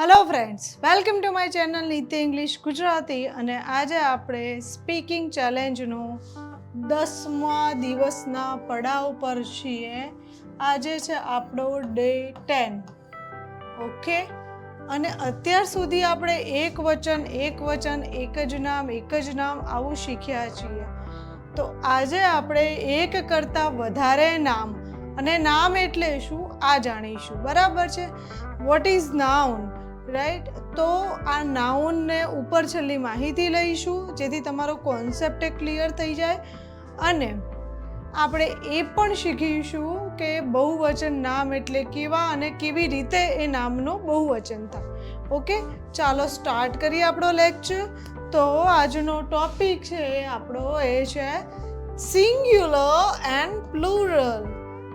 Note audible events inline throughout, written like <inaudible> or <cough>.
Hello friends welcome to my channel Niti English Gujarati અને આજે આપણે સ્પીકિંગ ચેલેન્જનો દસમા દિવસના પડાવ પર છીએ. આજે છે આપણો ડે ટેન ઓકે અને અત્યાર સુધી આપણે એક વચન એક વચન, એક જ નામ, એક જ નામ આવું શીખ્યા છીએ. તો આજે આપણે એક કરતાં વધારે નામ. અને નામ એટલે શું? આ જાણીશું. બરાબર છે? વોટ ઇઝ નાઉન રાઈટ તો આ નાઉનને ઉપર છેલ્લી માહિતી લઈશું, જેથી તમારો કોન્સેપ્ટ ક્લિયર થઈ જાય. અને આપણે એ પણ શીખીશું કે બહુવચન નામ એટલે કેવા અને કેવી રીતે એ નામનો બહુવચન થાય. ઓકે ચાલો સ્ટાર્ટ કરીએ આપણો લેક્ચર તો આજનો ટોપિક છે, આપણો એ છે singular and plural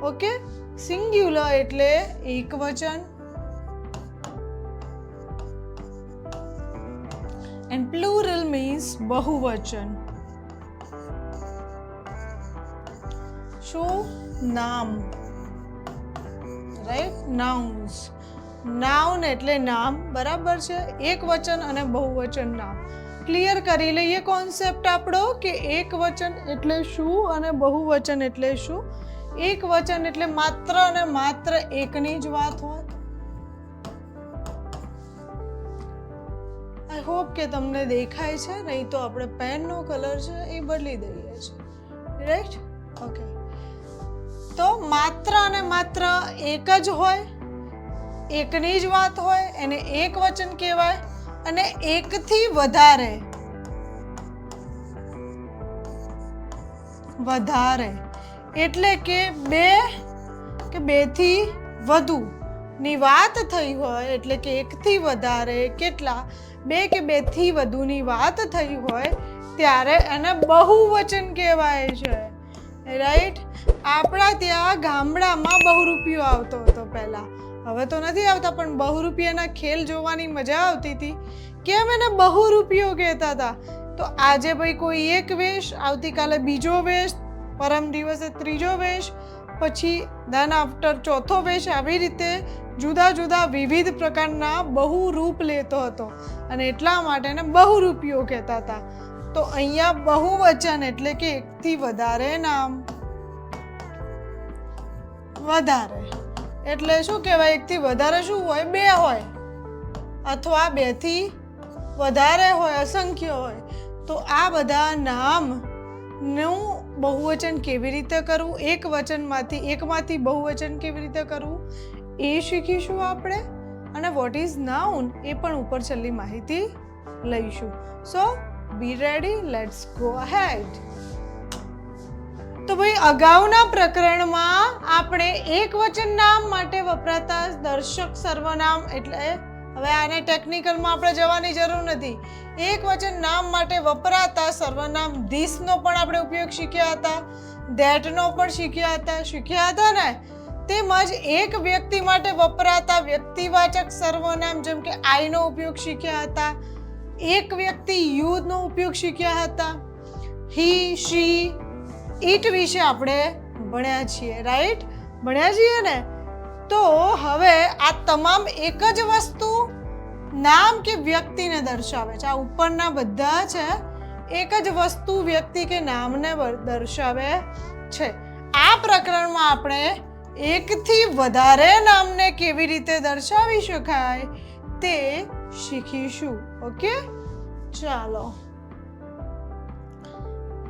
okay singular એટલે એક એન્ડ પ્લુરલ મીન્સ બહુવચન શું નામ રાઈટ નાઉન્સ નાઉન એટલે નામ. બરાબર છે? એક વચન અને બહુવચન નામ. ક્લિયર કરી લઈએ કોન્સેપ્ટ આપણો કે એક વચન એટલે શું અને બહુવચન એટલે શું? એક વચન એટલે માત્ર અને માત્ર એકની જ વાત હોય. આઈ હોપ કે તમને દેખાય છે, નહીં તો આપણે પેનનો કલર છે એ બદલી દઈએ છીએ. રાઈટ ઓકે તો માત્ર અને માત્ર એક જ હોય, એકની જ વાત હોય, એને એક વચન કહેવાય અને એકથી વધારે. વધારે. એટલે કે બે, કે બેથી વધુ ની વાત થઈ હોય, એટલે કે એકથી વધારે કેટલા? બે કે બેથી વધુની વાત થઈ હોય ત્યારે એને બહુવચન કહેવાય છે. રાઈટ આપણા ત્યાં ગામડામાં બહુરૂપિયો આવતો હતો પહેલાં. હવે તો નથી આવતા, પણ બહુરૂપિયાના ખેલ જોવાની મજા આવતી હતી. કેમ એને બહુરૂપિયો કહેતા હતા? તો આજે ભાઈ કોઈ એક વેશ, આવતીકાલે બીજો વેશ, પરમ દિવસે ત્રીજો વેશ પછી દેન આફ્ટર ચોથો વેશ આવી રીતે જુદા જુદા વિવિધ પ્રકારના બહુ રૂપ લેતો હતો અને એટલા માટે એને બહુરૂપિયો કહેતા હતા. તો અહીંયા બહુવચન એટલે કે એકથી વધારે નામ. વધારે. એટલે શું કહેવાય? એકથી વધારે શું હોય? બે હોય. અથવા બેથી વધારે હોય, અસંખ્ય હોય. તો આ બધા નામનું બહુવચન કેવી રીતે કરવું? એક વચનમાંથી એકમાંથી બહુવચન કેવી રીતે કરવું? એ શીખીશું આપણે. અને વોટ ઇઝ નાઉન એ પણ ઉપર છેલ્લી માહિતી લઈશું. So be ready let's go ahead તો ભાઈ, અગાઉના પ્રકરણમાં આપણે એક વચન નામ માટે વપરાતા દર્શક સર્વનામ એટલે હવે આને ટેકનિકલમાં આપણે જવાની જરૂર નથી. એક વચન નામ માટે વપરાતા સર્વનામ ધીસનો પણ આપણે ઉપયોગ શીખ્યા હતા. ધેટનો પણ શીખ્યા હતા. શીખ્યા હતા ને? તેમજ એક વ્યક્તિ માટે વપરાતા વ્યક્તિવાચક સર્વનામ જેમ કે આઈનો ઉપયોગ શીખ્યા હતા. એક વ્યક્તિ યુનો ઉપયોગ શીખ્યા હતા. હી, શી, ઈટ વિશે આપણે ભણ્યા છીએ રાઈટ ભણ્યા છીએ ને? તો હવે આ તમામ એક જ વસ્તુ નામ કે વ્યક્તિને દર્શાવે છે. આ ઉપરના બધા છે, એક જ વસ્તુ વ્યક્તિ કે નામને દર્શાવે છે. આ પ્રકરણમાં આપણે એકથી વધારે નામને કેવી રીતે દર્શાવી શકાય તે શીખીશું. ઓકે? ચાલો.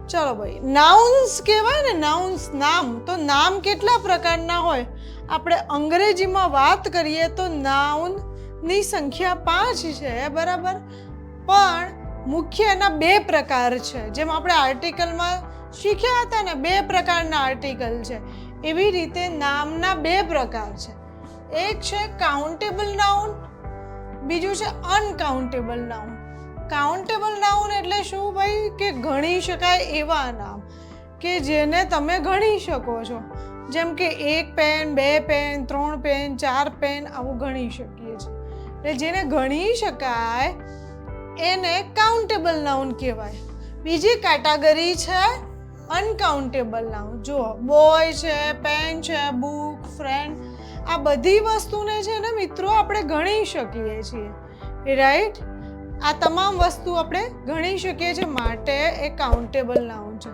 ચલો ભાઈ નાઉન્સ કહેવાય ને નાઉન્સ નામ, તો નામ કેટલા પ્રકારના હોય? આપણે અંગ્રેજીમાં વાત કરીએ તો નાઉનની સંખ્યા પાંચ છે, બરાબર? પણ મુખ્ય એના બે પ્રકાર છે. જેમ આપણે આર્ટિકલમાં શીખ્યા હતા ને, બે પ્રકારના આર્ટિકલ છે. એવી રીતે નામના બે પ્રકાર છે. એક છે કાઉન્ટેબલ નાઉન બીજું છે અનકાઉન્ટેબલ નાઉન કાઉન્ટેબલ નાઉન એટલે શું ભાઈ? કે ગણી શકાય એવા નામ, કે જેને તમે ગણી શકો છો. જેમ કે એક પેન બે પેન ત્રણ પેન ચાર પેન આવું ગણી શકીએ છીએ. એટલે જેને ગણી શકાય, એને કાઉન્ટેબલ નાઉન કહેવાય. બીજી કેટેગરી છે અનકાઉન્ટેબલ નાઉન જુઓ બોય છે પેન છે બુક ફ્રેન્ડ આ બધી વસ્તુને છે ને મિત્રો આપણે ગણી શકીએ છીએ. રાઈટ આ તમામ વસ્તુ આપણે ગણી શકીએ છીએ માટે એ કાઉન્ટેબલ નાઉન છે.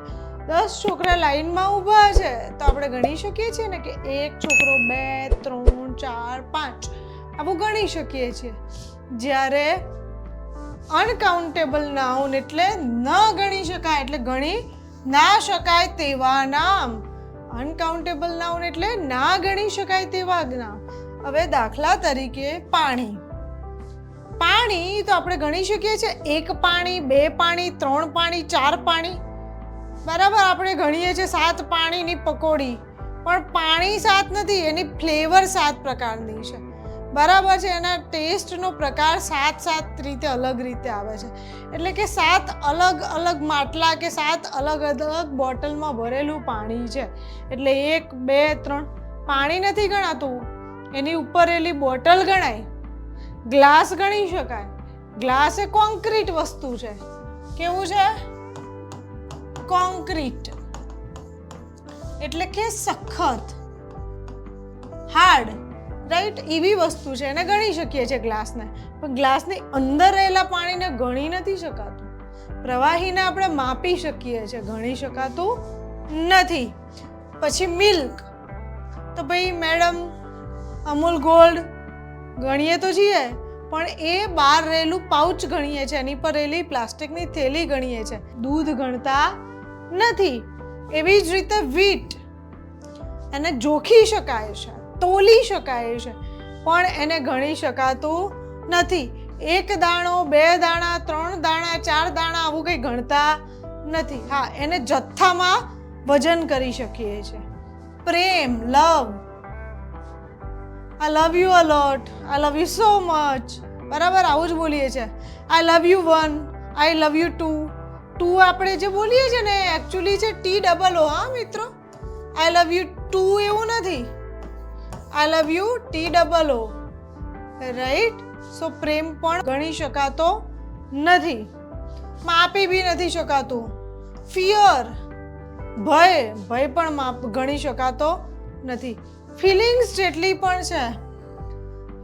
દસ છોકરા લાઈનમાં ઊભા છે, તો આપણે ગણી શકીએ છીએ ને કે એક છોકરો બે, ત્રણ, ચાર, પાંચ. આવું ગણી શકીએ છીએ. જ્યારે અનકાઉન્ટેબલ નાઉન એટલે ન ગણી શકાય, એટલે ગણી ના શકાય તેવા નામ. અનકાઉન્ટેબલ નાઉન એટલે ના ગણી શકાય તેવા નામ. હવે દાખલા તરીકે પાણી. પાણી તો આપણે ગણી શકીએ છીએ. એક પાણી, બે પાણી, ત્રણ પાણી, ચાર પાણી. બરાબર, આપણે ગણીએ છીએ સાત પાણીની પકોડી. પણ પાણી સાત નથી, એની ફ્લેવર સાત પ્રકારની છે. બરાબર છે, એના ટેસ્ટનો પ્રકાર સાત સાત રીતે અલગ રીતે આવે છે. એટલે કે સાત અલગ અલગ માટલા કે સાત અલગ અલગ બોટલમાં ભરેલું પાણી છે. એટલે એક, બે, ત્રણ, પાણી નથી ગણાતું. એની ઉપર એલી બોટલ ગણાય. ગ્લાસ ગણી શકાય. ગ્લાસ એ કોન્ક્રીટ વસ્તુ છે. કેવું છે? કોન્ક્રીટ એટલે કે સખત. હાર્ડ. રાઈટ? એવી વસ્તુ છે. એને ગણી શકીએ છીએ ગ્લાસને. પણ ગ્લાસની અંદર રહેલા પાણીને ગણી નથી શકાતું. પ્રવાહીને આપણે માપી શકીએ છીએ. ગણી શકાતું નથી. પછી મિલ્ક. તો ભાઈ, મેડમ, અમૂલ ગોલ્ડ ગણીએ તો છીએ, પણ એ બહાર રહેલું પાઉચ ગણીએ છીએ. એની પર રહેલી પ્લાસ્ટિકની થેલી ગણીએ છીએ. દૂધ ગણતા નથી. એવી જ રીતે વીટ. એને જોખી શકાય છે. તોલી શકાય છે. પણ એને ગણી શકાતું નથી. એક દાણો, બે દાણા, ત્રણ દાણા, ચાર દાણા આવું કંઈ ગણતા નથી. હા, એને જથ્થામાં વજન કરી શકીએ છીએ પ્રેમ, love. I love you a lot lot I love you so much બરાબર? આવું જ બોલીએ છીએ I love you one I love you two two આપણે જે બોલીએ છીએ ને એકચ્યુઅલી છે ટી ડબલ ઓ હા મિત્રો? આઈ લવ યુ ટુ એવું નથી. I love you T double O. Right so પ્રેમ પણ ગણી શકાતો નથી. માપી બી નથી શકાતું. ફિયર ભય. ભય પણ માપ ગણી શકાતો નથી. ફિલિંગ્સ જેટલી પણ છે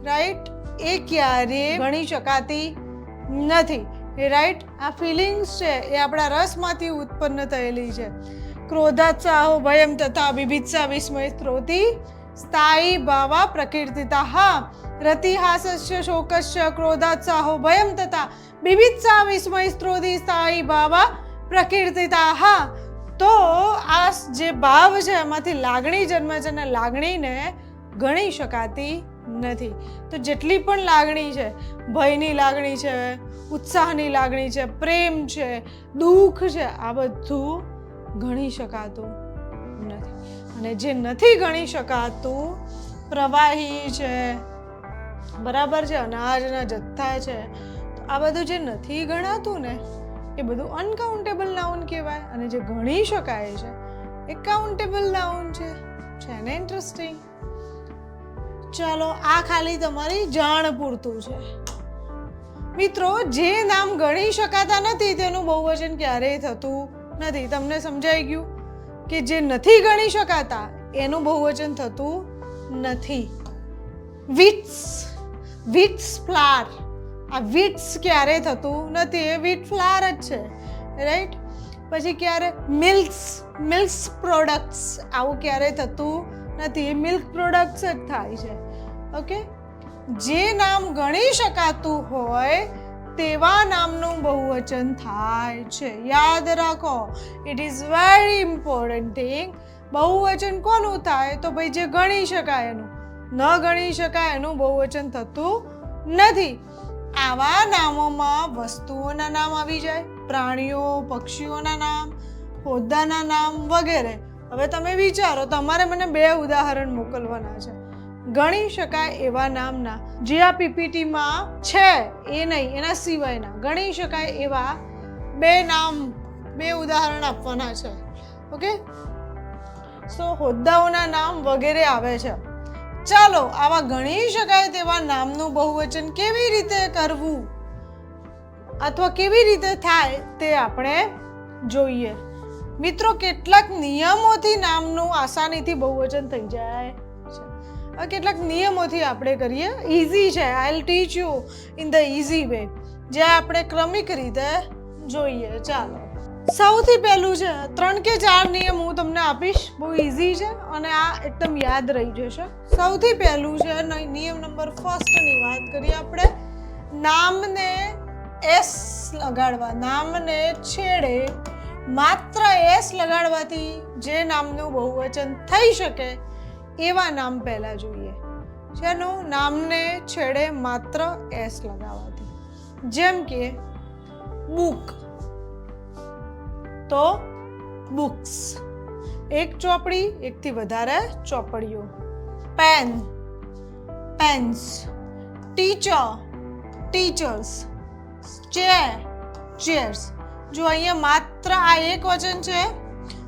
રાઈટ એ ક્યારે ગણી શકાતી નથી. એ રાઈટ આ ફિલિંગ્સ છે, એ આપણા રસમાંથી ઉત્પન્ન થયેલી છે. ક્રોધાત્સાહો, ભયમ તથા વિભિત્સા વિસ્મય સ્ત્રોતિ સ્થાયી ભાવા પ્રકીર્તિતા હા शोकस्य શોકસ્ય भयं ભયમ તથા બિભિત્સા વિસ્મય સ્ત્રોતિ સ્થાયી ભાવા પ્રકીર્તિતા હા તો આ જે ભાવ છે એમાંથી લાગણી જન્મે છે અને લાગણીને ગણી શકાતી નથી તો જેટલી પણ લાગણી છે ભયની લાગણી છે ઉત્સાહની લાગણી છે પ્રેમ છે દુઃખ છે આ બધું ગણી શકાતું નથી અને જે નથી ગણી શકાતું, પ્રવાહી છે, બરાબર છે, અનાજના જથ્થા છે આ બધું જે નથી ગણાતું ને, એ બધું અનકાઉન્ટેબલ નાઉન કહેવાય અને જે ગણી શકાય છે, એ કાઉન્ટેબલ નાઉન છે છે ને ઇન્ટરેસ્ટિંગ ચાલો, આ ખાલી તમારી જાણ પૂરતું છે. મિત્રો, જે નામ ગણી શકાતા નથી તેનું બહુવચન ક્યારેય થતું નથી. તમને સમજાઈ ગયું? કે જે નથી ગણી શકાતા, એનું બહુવચન થતું નથી. વિટ્સ વિટ્સ ફ્લાર આ વિટ્સ ક્યારે થતું નથી? એ વિટ ફ્લાર જ છે રાઈટ પછી ક્યારે મિલ્ક્સ મિલ્ક્સ પ્રોડક્ટ્સ આવું ક્યારે થતું નથી? એ મિલ્ક પ્રોડક્ટ્સ જ થાય છે ઓકે જે નામ ગણી શકાતું હોય તેવા નામનું બહુવચન થાય છે. યાદ રાખો it is very important thing બહુવચન કોનું થાય? તો ભાઈ જે ગણી શકાય એનું. ન ગણી શકાય એનું બહુવચન થતું નથી. આવા નામોમાં વસ્તુઓના નામ આવી જાય. પ્રાણીઓ, પક્ષીઓના નામ હોદ્દાના નામ વગેરે. હવે તમે વિચારો, તમારે મને બે ઉદાહરણ મોકલવાના છે. ગણી શકાય એવા નામના. જે આ પીપીટીમાં છે, એ નહીં, એના સિવાયના. ગણી શકાય એવા બે નામ બે ઉદાહરણ આપવાના છે. ઓકે? સો, હોદ્દાઓના નામ વગેરે આવે છે. ચાલો, આવા ગણી શકાય તેવા નામનું બહુવચન કેવી રીતે કરવું? અથવા કેવી રીતે થાય તે આપણે જોઈએ. મિત્રો, કેટલાક નિયમોથી નામનું આસાનીથી બહુવચન થઈ જાય. કેટલાક નિયમોથી આપણે કરીએ. ઇઝી છે I teach you in the easy way જે આપણે ક્રમિક રીતે જોઈએ. ચાલો. સૌથી પહેલું છે, ત્રણ કે ચાર નિયમ હું તમને આપીશ. બહુ ઇઝી છે અને આ એકદમ યાદ રહી જશે. સૌથી પહેલું છે નિયમ નંબર ફર્સ્ટની વાત કરીએ આપણે. નામને એસ લગાડવા. નામને છેડે માત્ર એસ લગાડવાથી જે નામનું બહુવચન થઈ શકે એવા નામ પહેલા જોઈએ. જેનું નામને છેડે માત્ર એસ લગાવવાથી જેમ કે બુક તો બુક્સ એક ચોપડી, એકથી વધારે ચોપડીઓ. Pen pens teacher teachers chair chairs જો અહીંયા માત્ર આ એક વચન છે,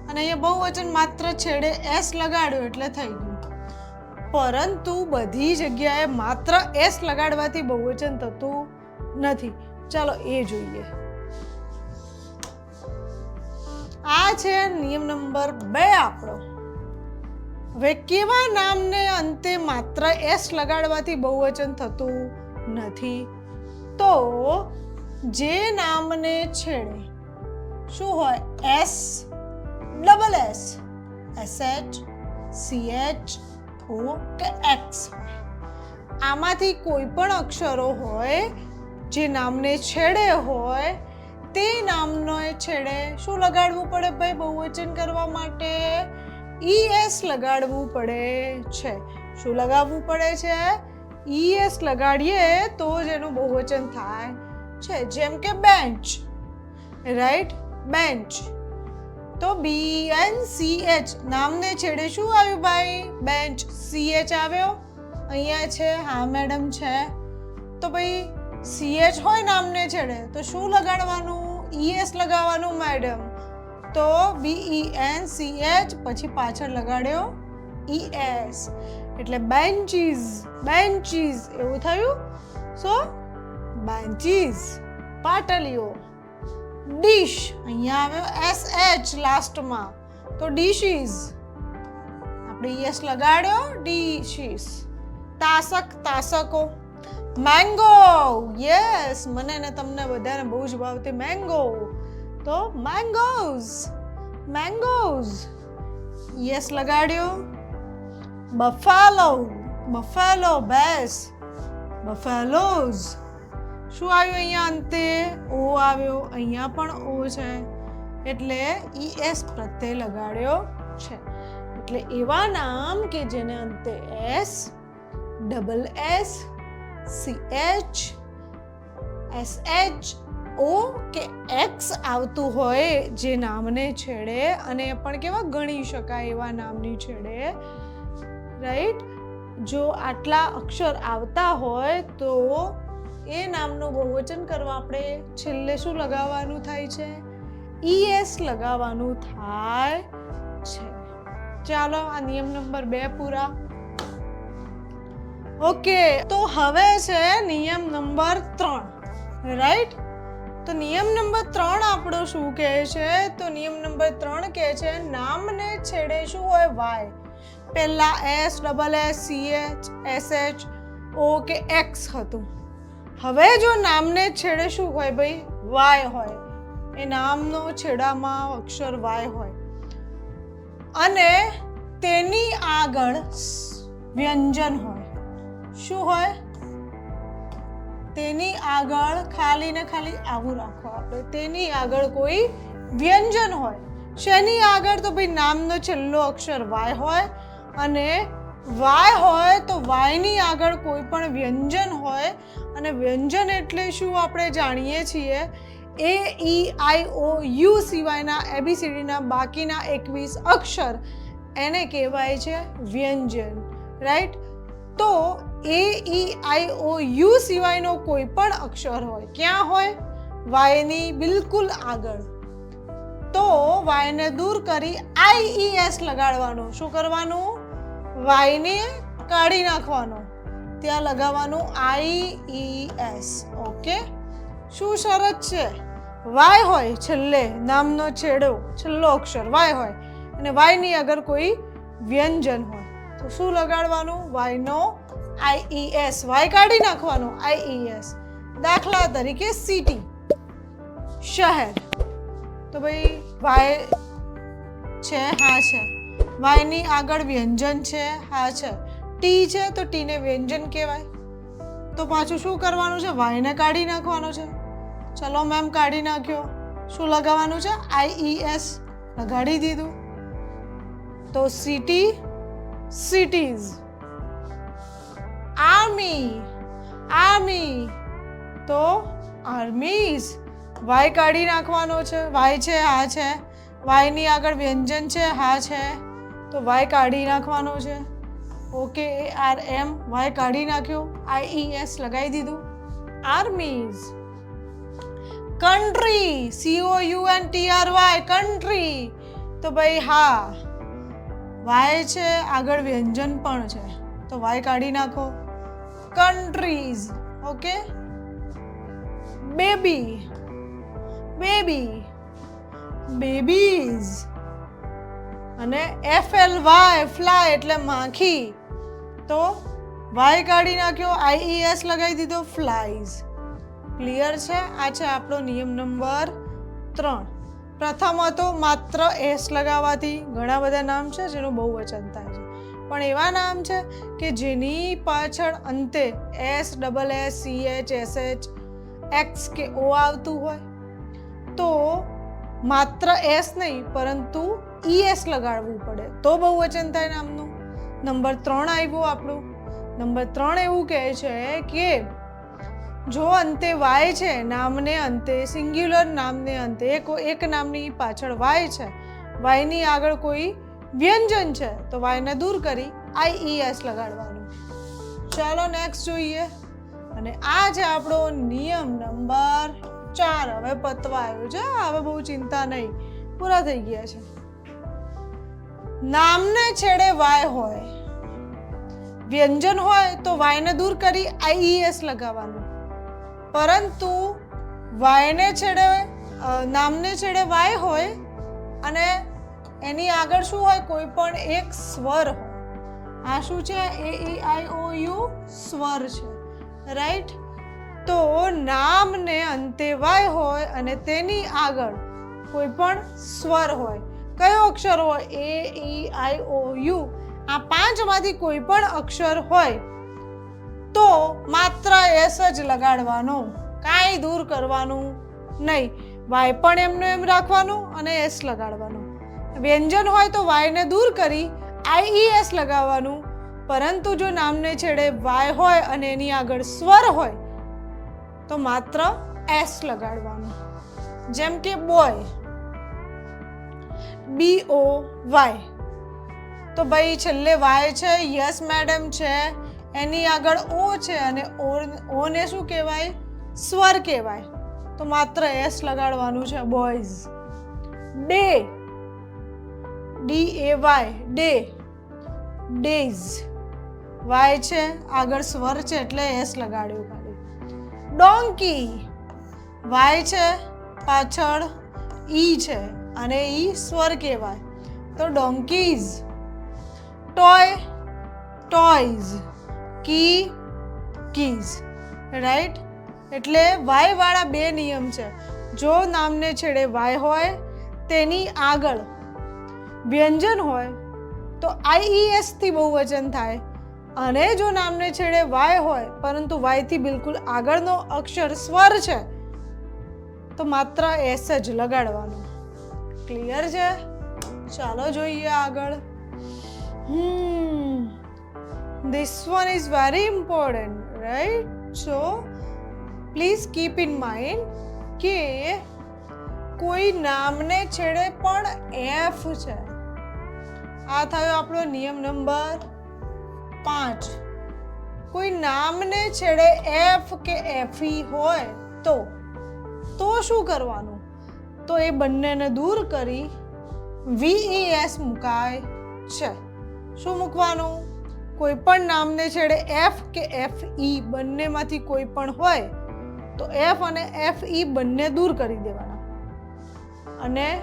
અને અહીંયા બહુ વચન માત્ર છેડે એસ લગાડ્યો એટલે થઈ ગયું. પરંતુ બધી જગ્યાએ માત્ર એસ લગાડવાથી બહુવચન થતું નથી. ચાલો એ જોઈએ. આ છે નિયમ નંબર બે આપણો. હવે કેવા નામને અંતે માત્ર એસ લગાડવાથી બહુવચન થતું નથી. તો જે નામને છેડે, શું હોય? S double S S H C H O કે એક્સ હોય. આમાંથી કોઈ પણ અક્ષરો હોય, જે નામને છેડે હોય, તે નામનો છેડે શું લગાડવું પડે ભાઈ? બહુવચન કરવા માટે ઈ એસ લગાડવું પડે છે. શું લગાવવું પડે છે? ઈ એસ લગાડીએ તો જ એનું બહુવચન થાય છે. જેમ કે બેન્ચ રાઈટ બેન્ચ તો બી એન સી એચ નામને છેડે શું આવ્યું ભાઈ? બેન્ચ સી એચ આવ્યો. અહીંયા છે, હા મેડમ છે. તો ભાઈ સી એચ હોય નામને છેડે, તો શું લગાડવાનું? ઈએસ લગાવવાનું મેડમ તો B E N C H પછી પાછળ લગાડ્યો ઈ એસ એટલે બેન્ચીસ બેન્ચીસ એવું થયું? સો બેન્ચીસ પાટલીઓ. ડીશ. અહીંયા આવ્યો એસ એચ લાસ્ટમાં. તો ડીશીસ આપણે યસ લગાડ્યો ડીશીસ તાસક, તાસકો. મેંગો. યસ. મને ને તમને બધાને બહુ જ ભાવતી મેંગો. તો મેંગોઝ. મેંગોઝ. યસ લગાડ્યો. બફાલો. બફાલો, બેસ. બફેલોઝ. શું આવ્યું અહીંયા અંતે? ઓ આવ્યો. અહીંયા પણ ઓ છે. એટલે ઈ એસ પ્રત્યય લગાડ્યો છે. એટલે એવા નામ કે જેને અંતે S double S C H S H O કે એક્સ આવતું હોય જે નામને છેડે અને પણ કેવા ગણી શકાય એવા નામની છેડે રાઈટ જો આટલા અક્ષર આવતા હોય તો એ નામનું બહુવચન કરવા આપણે છેલ્લે શું લગાવવાનું થાય છે? ઈએસ લગાવવાનું થાય છે. ચાલો, આ નિયમ નંબર બે પૂરા. ઓકે તો હવે છે નિયમ નંબર ત્રણ. રાઈટ તો નિયમ નંબર ત્રણ આપણો શું કહે છે? તો નિયમ નંબર ત્રણ કહે છે, નામને છેડે શું હોય? વાય પહેલાં S double S C H S H O કે એક્સ હતું. હવે જો નામને છેડે શું હોય ભાઈ? વાય હોય. એ નામનો છેડામાં અક્ષર વાય હોય. અને તેની આગળ વ્યંજન હોય. શું હોય? તેની આગળ ખાલી ને ખાલી આવું રાખો આપણે. તેની આગળ કોઈ વ્યંજન હોય. શેની આગળ? તો ભાઈ નામનો છેલ્લો અક્ષર વાય હોય અને વાય હોય તો વાયની આગળ કોઈ પણ વ્યંજન હોય અને વ્યંજન એટલે શું આપણે જાણીએ છીએ? એ ઈ આઈ ઓ યુ સિવાયના એબીસીડીના બાકીના એકવીસ અક્ષર એને કહેવાય છે વ્યંજન રાઈટ તો એ ઈ આઈ ઓ યુ સિવાયનો કોઈ પણ અક્ષર હોય, ક્યાં હોય? વાયની બિલકુલ આગળ. તો વાયને દૂર કરી આઈ ઈ એસ લગાડવાનું. શું કરવાનું? વાયને કાઢી નાખવાનો. ત્યાં લગાવવાનું આઈ ઈ એસ. ઓકે? શું શરત છે? વાય હોય છેલ્લે, નામનો છેડો, છેલ્લો અક્ષર, વાય હોય. અને વાયની આગળ કોઈ વ્યંજન હોય, તો શું લગાડવાનું? વાયનો આઈઈએસ વાય કાઢી નાખવાનો આઈઈએસ દાખલા તરીકે સિટી. શહેર. તો ભાઈ, વાય છે, હા છે. વાયની આગળ વ્યંજન છે, હા છે. ટી છે તો ટીને વ્યંજન કહેવાય. તો પાછું શું કરવાનું છે? વાયને કાઢી નાખવાનો છે. ચલો મેમ કાઢી નાખ્યો. શું લગાવવાનું છે? આઈઈએસ લગાડી દીધું. તો સિટી, સિટીઝ. Army army. તો આર્મીઝ. વાય કાઢી નાખવાનો છે. વાય છે, હા છે. વાયની આગળ વ્યંજન છે, હા છે. તો વાય કાઢી નાખવાનો છે. Okay A R M Y કાઢી નાખ્યો. આઈ એસ લગાવી દીધું. Armies country C O U N T R Y country તો ભાઈ હા વાય છે, આગળ વ્યંજન પણ છે. તો વાય કાઢી નાખો. Countries okay baby baby babies અને એફ એલ વાય ફ્લાય એટલે માખી. તો વાય કાઢી નાખ્યો આઈઈએસ લગાવી દીધો ફ્લાઈઝ ક્લિયર છે? આ છે આપણો નિયમ નંબર ત્રણ. પ્રથમ હતો માત્ર એસ લગાવવાથી. ઘણા બધા નામ છે જેનું બહુ વચન થાય છે. પણ એવા નામ છે કે જેની પાછળ અંતે S double S C H S H X કે ઓ આવતું હોય. તો માત્ર એસ નહીં, પરંતુ ઈએસ લગાડવું પડે. તો બહુવચન થાય નામનું. નંબર ત્રણ આવ્યો આપણું. નંબર ત્રણ એવું કહે છે કે, જો અંતે વાય છે, નામને અંતે સિંગ્યુલર, નામને અંતે એક એક નામની પાછળ વાય છે, વાયની આગળ કોઈ વ્યંજન છે, તો વાયને દૂર કરી આઈઈએસ લગાડવાનું. ચાલો નેક્સ્ટ જોઈએ. અને આ છે આપણો નિયમ નંબર ચાર, હવે પતવા આવ્યો છે હવે બહુ ચિંતા નહીં, પૂરા થઈ ગયા છે. નામને છેડે વાય હોય, વ્યંજન હોય તો વાયને દૂર કરી આઈઈએસ લગાવવાનું. પરંતુ વાયને છેડે નામને છેડે વાય હોય અને એની આગળ શું હોય, કોઈ પણ એક સ્વર આ શું છે? એ ઈ આઈ ઓ યુ સ્વર છે. રાઈટ તો નામને અંતે વાય હોય અને તેની આગળ કોઈ પણ સ્વર હોય. કયો અક્ષર હોય? A, E, I, O, U. આ પાંચમાંથી કોઈ પણ અક્ષર હોય તો માત્ર એસ જ લગાડવાનો. કાંઈ દૂર કરવાનું નહીં. વાય પણ એમનું એમ રાખવાનું અને એસ લગાડવાનું. વ્યંજન હોય તો વાયને દૂર કરી આઈ એસ લગાવવાનું. પરંતુ જો નામને છેડે વાય હોય અને એની આગળ સ્વર હોય તો માત્ર એસ લગાડવાનું. જેમ કે બોય બી ઓ વાય તો ભાઈ છેલ્લે વાય છે યસ મેડમ છે, એની આગળ ઓ છે અને ઓને શું કહેવાય? સ્વર કહેવાય. તો માત્ર એસ લગાડવાનું છે boys day D A Y day days Y છે, આગળ સ્વર છે, એટલે એસ લગાડ્યું. ડોંકી. વાય છે, પાછળ ઈ છે અને ઈ સ્વર કહેવાય. તો donkeys. Toy, toys. Key, keys. Right? એટલે વાયવાળા બે નિયમ છે. જો નામને છેડે વાય હોય, તેની આગળ વ્યંજન હોય, તો આઈઈએસથી બહુ વચન થાય. અને જો નામને છેડે વાય હોય, પરંતુ વાયથી બિલકુલ આગળનો અક્ષર સ્વર છે, તો માત્ર એસ જ લગાડવાનું. ક્લિયર છે? ચાલો જોઈએ આગળ. Hmm, this one is very important right so please keep in mind કે કોઈ નામને છેડે પણ એફ છે. આ થયો આપણો નિયમ નંબર પાંચ. કોઈ નામને છેડે એફ કે એફઈ હોય તો તો શું કરવાનું? તો એ બંનેને દૂર કરી વીઈએસ મુકાય છે. શું મૂકવાનું? કોઈ પણ નામને છેડે એફ કે એફ ઈ બંનેમાંથી કોઈ પણ હોય, તો એફ અને એફ ઈ બંને દૂર કરી દેવાના. અને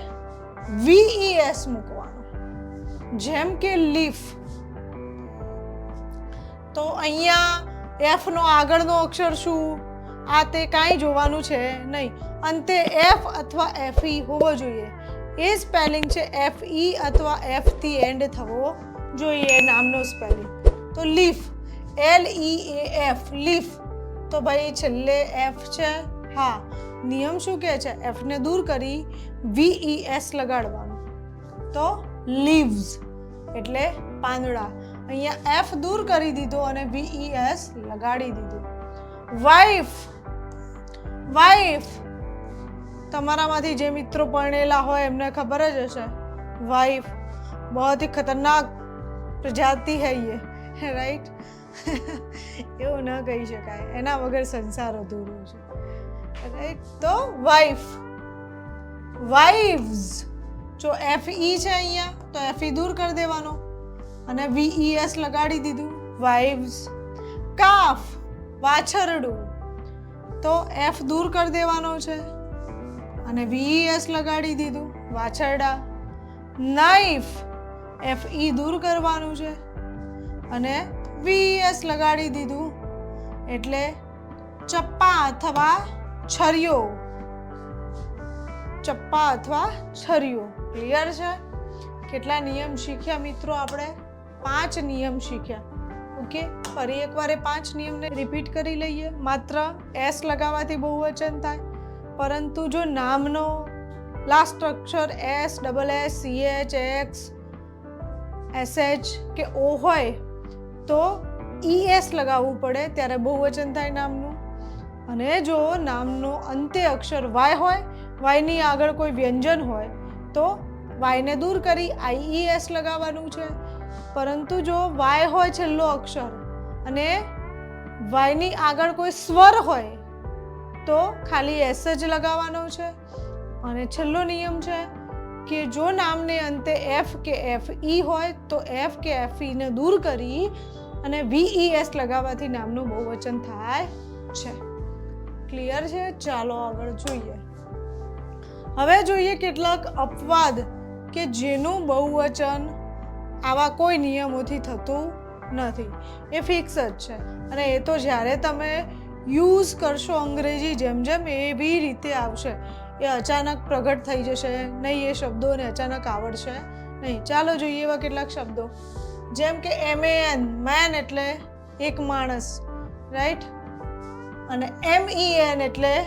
વીઈએસ મૂકવાનું. જેમ કે લીફ. તો અહીંયા એફનો આગળનો અક્ષર શું? આ તે કાંઈ જોવાનું છે નહીં. અંતે એફ અથવા એફ ઈ હોવો જોઈએ. એ સ્પેલિંગ છે એફ ઈ અથવા એફથી એન્ડ થવો જોઈએ નામનો સ્પેલિંગ તો leaf L E A F leaf તો ભાઈ છેલ્લે એફ છે. હા. નિયમ શું કહે છે? એફને દૂર કરી વી ઈ એસ લગાડવાનું. તો લીવ્સ એટલે પાંદડા. અહીંયા એફ દૂર કરી દીધો અને વીઈ એસ લગાડી દીધું. વાઇફ વાઇફ તમારામાંથી જે મિત્રો પરણેલા હોય એમને ખબર જ હશે. વાઇફ બહુ ખતરનાક પ્રજાતિ હૈ યે. રાઈટ <laughs> એવું ન કહી શકાય. એના વગર સંસાર અધૂરો છે. રાઈટ તો વાઇફ વાઇવ્સ જો એફ ઈ છે અહીંયા, તો એફ ઈ દૂર કરી દેવાનો. અને વી ઈ એસ લગાડી દીધું. વાઇવ્સ કાફ વાછરડું. તો એફ દૂર કરી દેવાનો છે. અને વી એસ લગાડી દીધું. વાછરડા. નાઈફ એફ ઈ દૂર કરવાનું છે. અને વી એસ લગાડી દીધું. એટલે ચપ્પા અથવા છરિયો ચપ્પા અથવા છરિયો ક્લિયર છે? કેટલા નિયમ શીખ્યા મિત્રો આપણે? પાંચ નિયમ શીખ્યા. ઓકે ફરી એકવાર એ પાંચ નિયમને રિપીટ કરી લઈએ. માત્ર એસ લગાવવાથી બહુવચન થાય. પરંતુ જો નામનો લાસ્ટ અક્ષર S double S C H X SH કે ઓ હોય, તો ઈ એસ લગાવવું પડે, ત્યારે બહુવચન થાય નામનું. અને જો નામનો અંતે અક્ષર વાય હોય વાયની આગળ કોઈ વ્યંજન હોય, તો વાયને દૂર કરી આઈઈએસ લગાવવાનું છે. પરંતુ જો વાય હોય છેલ્લો અક્ષર અને વાયની આગળ કોઈ સ્વર હોય, તો ખાલી એસ જ લગાવવાનો છે. અને છેલ્લો નિયમ છે કે જો નામને અંતે એફ કે એફ ઈ હોય, તો એફ કે એફ ઈને દૂર કરી અને વી એસ લગાવવાથી નામનું બહુવચન થાય છે. ક્લિયર છે? ચાલો આગળ જોઈએ. હવે જોઈએ કેટલાક અપવાદ કે જેનું બહુવચન આવા કોઈ નિયમોથી થતું નથી. એ ફિક્સ જ છે. અને એ તો જ્યારે તમે યુઝ કરશો અંગ્રેજી જેમ જેમ એવી રીતે આવશે. એ અચાનક પ્રગટ થઈ જશે. નહીં, એ શબ્દોને અચાનક આવડશે નહીં. ચાલો જોઈએ એવા કેટલાક શબ્દો. જેમ કે એમ એન મેન એટલે એક માણસ રાઈટ અને એમ ઈ એન એટલે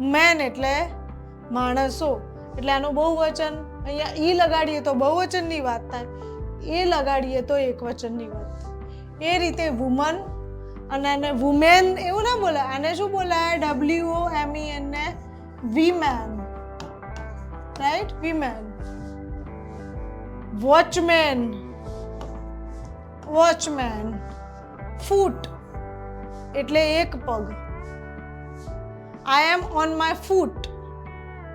મેન એટલે માણસો. એટલે આનું બહુવચન અહીંયા ઈ લગાડીએ તો બહુવચનની વાત થાય. એ લગાડીએ તો એકવચનની વાત થાય. એ રીતે વુમન અને આને વુમેન એવું ના બોલાય. આને શું બોલાય? W O M E N ને women right women watchmen watchmen foot એટલે એક પગ. I am on my foot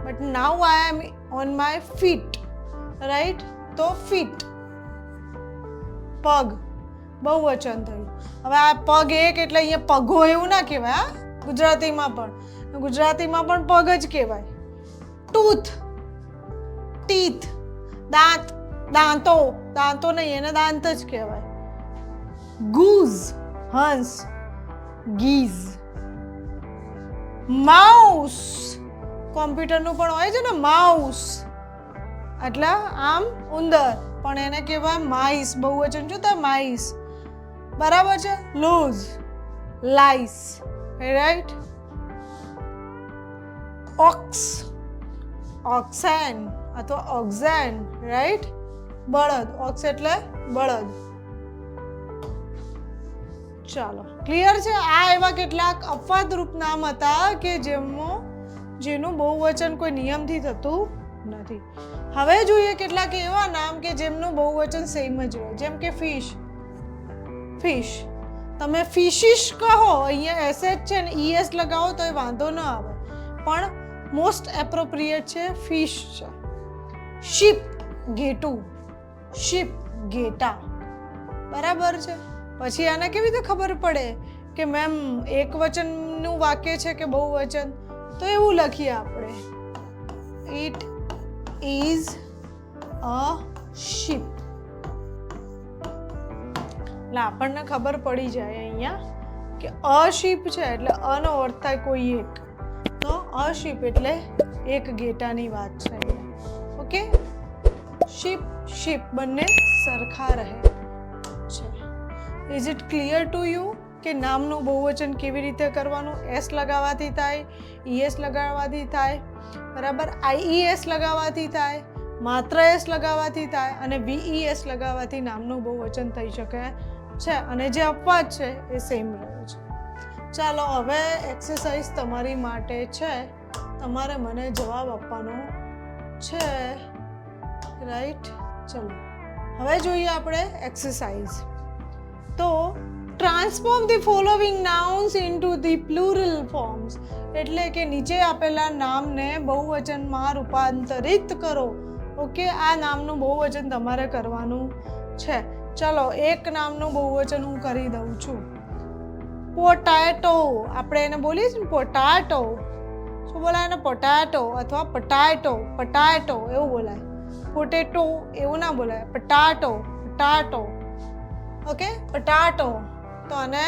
but now I am on my feet right તો ફીટ પગ. બહુ વચન થયું. હવે આ પગ એક એટલે અહીંયા પગો એવું ના કહેવાય, હા? ગુજરાતીમાં પણ. ગુજરાતીમાં પણ પગ જ કહેવાય. ટૂથ ટીથ દાંત. દાંતો. દાંતો નહીં, એને દાંત જ કહેવાય. ગૂઝ હંસ ગીઝ માઉસ કોમ્પ્યુટરનું પણ હોય છે ને, માઉસ. એટલે આમ ઉંદર. પણ એને કહેવાય માઇસ બહુવચન જોતા માઈસ. બરાબર છે? Louse. Lice. Right ox. Oxen અથવા ઓક્ઝેન રાઈટ બળદ. ઓક્સ એટલે બળદ. ચાલો. ક્લિયર છે? આ એવા કેટલાક અપવાદરૂપ નામ હતા કે જેમનું જેનું બહુવચન કોઈ નિયમથી થતું નથી. હવે જોઈએ કેટલાક એવા નામ કે જેમનું બહુવચન સેમ જ હોય. જેમ કે ફિશ ફિશ તમે ફિશિશ કહો, અહીંયા એસએચ છે ને ઈએસ લગાવો તો એ વાંધો ન આવે. પણ મોસ્ટ એપ્રોપ્રિએટ છે ફિશ છે. શીપ ઘેટું. શીપ ઘેટા. બરાબર છે? પછી આને કેવી રીતે ખબર પડે કે મેમ એક વચનનું વાક્ય છે કે બહુવચન? તો એવું લખીએ આપણે. ઇટ ઇઝ અ શિપ એટલે આપણને ખબર પડી જાય અહીંયા કે અ શીપ છે એટલે અનો અર્થ થાય કોઈ એક. તો અ શીપ એટલે એક ગેટાની વાત છે ઓકે શીપ શીપ બંને સરખા રહે. છે. Is it clear to you કે નામનું બહુવચન કેવી રીતે કરવાનું? એસ લગાવવાથી થાય ઈએસ લગાવવાથી થાય, બરાબર? આઈઈએસ લગાવવાથી થાય, માત્ર એસ લગાવવાથી થાય અને વીઈએસ લગાવવાથી નામનું બહુવચન થઈ શકે છે. અને જે અપવાદ છે એ સેમ રહ્યો છે. ચાલો, હવે એક્સરસાઇઝ તમારી માટે છે. તમારે મને જવાબ આપવાનો છે. રાઈટ ચલો. હવે જોઈએ આપણે એક્સરસાઇઝ તો transform the following nouns into the plural forms એટલે કે નીચે આપેલા નામને બહુવચનમાં રૂપાંતરિત કરો. ઓકે આ નામનું બહુવચન તમારે કરવાનું છે. ચલો, એક નામનું બહુવચન હું કરી દઉં છું. પોટાટો આપણે એને બોલીએ છીએ ને પોટાટો શું બોલાય એને? પોટાટો અથવા પટાટો પટાટો એવું બોલાય. પોટેટો એવું ના બોલાય. પટાટો પટાટો ઓકે પટાટો તો અને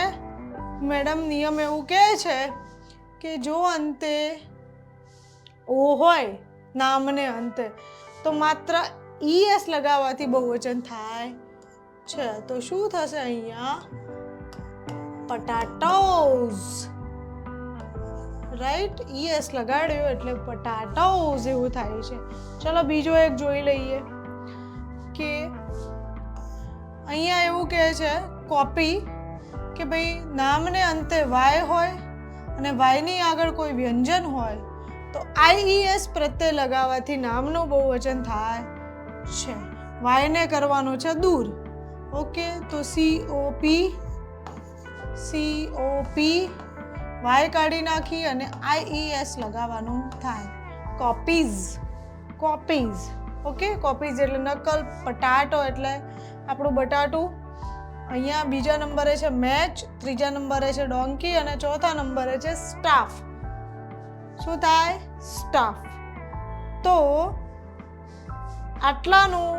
મેડમ નિયમ એવું કહે છે કે જો અંતે ઓ હોય નામને અંતે, તો માત્ર ઈએસ લગાવવાથી બહુવચન થાય. છે, તો શું થશે અહીંયા? પટાટોઝ રાઈટ ઈએસ લગાડ્યો એટલે પટાટોઝ એવું થાય છે. ચલો બીજો એક જોઈ લઈએ કે અહીંયા એવું કહે છે કોપી કે ભાઈ નામને અંતે વાય હોય અને વાયની આગળ કોઈ વ્યંજન હોય, તો આઈઈએસ પ્રત્યે લગાવવાથી નામનું બહુવચન થાય છે. વાયને કરવાનું છે દૂર. ઓકે, તો C O P C O P Y કાઢી નાખી અને આઈઈએસ લગાવવાનું થાય. કોપીઝ કોપીઝ ઓકે કોપીઝ એટલે નકલ, પટાટો એટલે આપણું બટાટું અહીંયા બીજા નંબરે છે મેચ, ત્રીજા નંબરે છે ડોંકી અને ચોથા નંબરે છે સ્ટાફ. શું થાય? સ્ટાફ. તો આટલાનું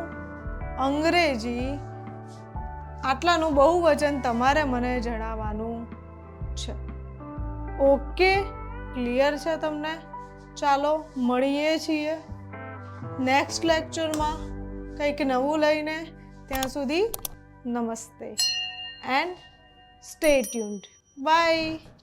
અંગ્રેજી, આટલાનું બહુવચન તમારે મને જણાવવાનું છે. ઓકે ક્લિયર છે તમને? ચાલો, મળીએ છીએ નેક્સ્ટ લેક્ચરમાં કંઈક નવું લઈને ત્યાં સુધી નમસ્તે એન્ડ સ્ટે ટ્યુન્ડ બાય